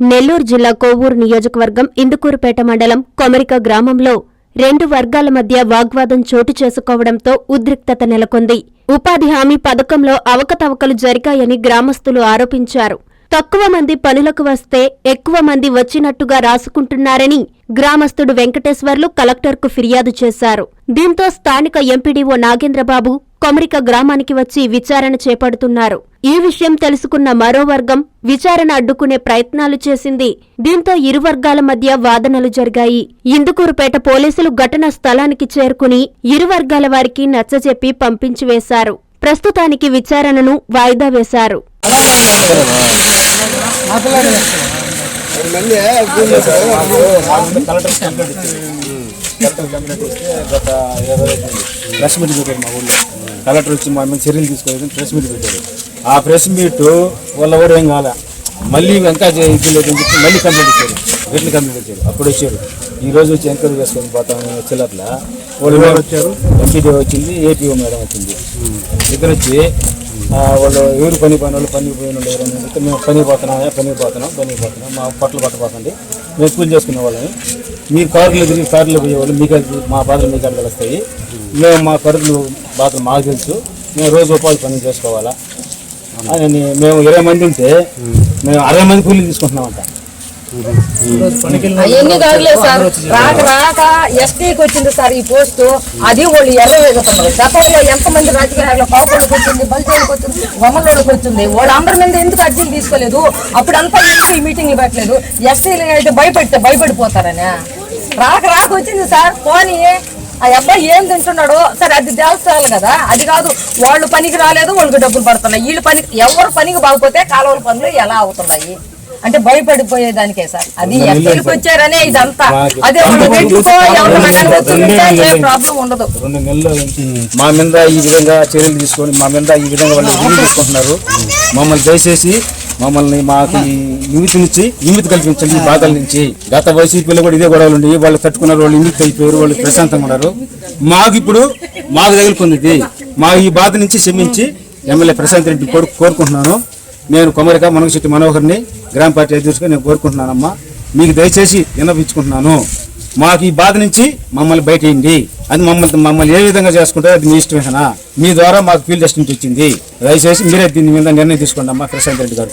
నెల్లూరు జిల్లా కోవూరు నియోజకవర్గం ఇందుకూరుపేట మండలం కొమరిక గ్రామంలో రెండు వర్గాల మధ్య వాగ్వాదం చోటు చేసుకోవడంతో ఉద్రిక్తత నెలకొంది. ఉపాధి హామీ పథకంలో అవకతవకలు జరిగాయని గ్రామస్తులు ఆరోపించారు. తక్కువ మంది పనులకు వస్తే ఎక్కువ మంది వచ్చినట్టుగా రాసుకుంటున్నారని గ్రామస్తుడు వెంకటేశ్వర్లు కలెక్టర్కు ఫిర్యాదు చేశారు. దీంతో స్థానిక ఎంపీడీఓ నాగేంద్రబాబు కొమరిక గ్రామానికి వచ్చి విచారణ చేపడుతున్నారు. ఈ విషయం తెలుసుకున్న మరో వర్గం విచారణ అడ్డుకునే ప్రయత్నాలు చేసింది. దీంతో ఇరు వర్గాల మధ్య వాదనలు జరిగాయి. ఇందుకూరుపేట పోలీసులు ఘటనా స్థలానికి చేరుకుని ఇరు వర్గాల వారికి నచ్చజెప్పి పంపించివేశారు ప్రస్తుతానికి విచారణను వాయిదా వేశారు. కలెక్టర్ కంప్లైంట్ ఇస్తే గత ఇరవై ప్రెస్ మీట్ మా ఊళ్ళో కలెక్టర్ వచ్చి మా మీద చర్యలు తీసుకోవాలని ప్రెస్ మీట్ పెట్టారు. ఆ ప్రెస్ మీట్ వాళ్ళ కూడా ఏం కాలే. మళ్ళీ ఇంకా ఇది లేదని చెప్పి మళ్ళీ కంప్లైంట్ ఇచ్చారు. రిటర్న్ కంప్లైంట్ ఇచ్చారు. అప్పుడు వచ్చారు. ఈ రోజు వచ్చి ఎంక్వైరీ చేసుకొని పోతాం చిల్లట్ల వాళ్ళు వచ్చారు? ఎంపీడీ వచ్చింది ఏపీఓ మేడం వచ్చింది. ఇద్దరు వచ్చి వాళ్ళు ఎవరు పని పని వాళ్ళు పనికి పోయిన వాళ్ళు ఎవరైనా ఉంటే మేము పని పోతున్నాం పని పోతున్నాం పని పోతున్నాం. మా పట్లు పట్టపోకండి మేము కూలి చేసుకునే వాళ్ళని మీరు కార్లు తిరిగి కార్లో పోయేవాళ్ళు మీకు మా బాధలు మీకు అక్కడ తెలుస్తాయి మేము మా కరువులు బాధలు మాకు తెలుసు. మేము రోజు ఉపాధి పని చేసుకోవాలా? అని మేము ఇరవై మంది ఉంటే మేము అరవై మంది కూలీలు తీసుకుంటున్నామంట. అవన్నీ సార్? రాక రాక ఎస్టీకి వచ్చింది సార్ ఈ పోస్ట్. అది వాళ్ళు ఎర్ర వేగుతున్నారు గతంలో ఎంతమంది రాజకీయాల్లో కాపులకు వచ్చింది బల్చేలకు వచ్చింది గొమ్మలోకి వచ్చింది. వాళ్ళందరి మీద ఎందుకు అర్జీలు తీసుకోలేదు? అప్పుడంతా ఎందుకు ఈ మీటింగ్ పెట్టలేదు? ఎస్టీలు అయితే భయపెడితే భయపడిపోతారని. రాక రాక వచ్చింది సార్. పోనీ ఆ అబ్బాయి ఏం తింటున్నాడో సరే అది తెలుసుకోవాలి కదా అది కాదు వాళ్ళు పనికి రాలేదు వాళ్ళకి డబ్బులు పడుతున్నాయి. వీళ్ళు పనికి ఎవరు పనికి బాగపోతే కాలువల పనులు ఎలా అవుతున్నాయి? అంటే భయపడిపోయేదానికే సార్. అది ఎక్కడికి వచ్చారనే ఇదంతా. అదే ప్రాబ్లం ఉండదు. రెండు నెలలు మా మీద ఈ విధంగా చర్యలు తీసుకొని మా మీద ఈ విధంగా వాళ్ళు తీసుకుంటున్నారు మమ్మల్ని దయచేసి మమ్మల్ని మాకు ఈ నుంచి నిమితి కల్పించండి ఈ బాధల నుంచి గత వైసీపీలో కూడా ఇదే గొడవలు ఉండి వాళ్ళు తట్టుకున్నారు వాళ్ళు ఇంటికి అయిపోయారు వాళ్ళు ప్రశాంతంగా ఉన్నారు. మాకు ఇప్పుడు మాకు తగులుకుంది మా ఈ బాధ నుంచి క్షమించి ఎమ్మెల్యే ప్రశాంత్ రెడ్డి కోరు కోరుకుంటున్నాను. నేను కొమరిక మనగశెట్టి మనోహర్ని గ్రామ పార్టీ అధ్యక్షుడిగా నేను కోరుకుంటున్నానమ్మా. మీకు దయచేసి విన్నపించుకుంటున్నాను మాకు ఈ బాధ నుంచి మమ్మల్ని బయటేయండి. అది మమ్మల్ని మమ్మల్ని ఏ విధంగా చేసుకుంటారో అది మీ ఇష్టమేనా? మీ ద్వారా మాకు ఫీల్డ్ టెస్ట్ ఇచ్చింది. దయచేసి మీరే దీని మీద నిర్ణయం తీసుకోండి అమ్మా Prashanth Reddy garu.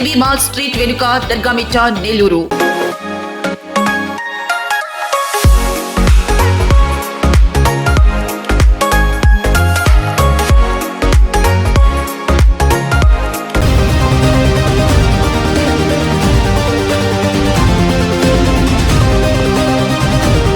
MGB mall street వెనుక దర్గామిట్టా నెల్లూరు.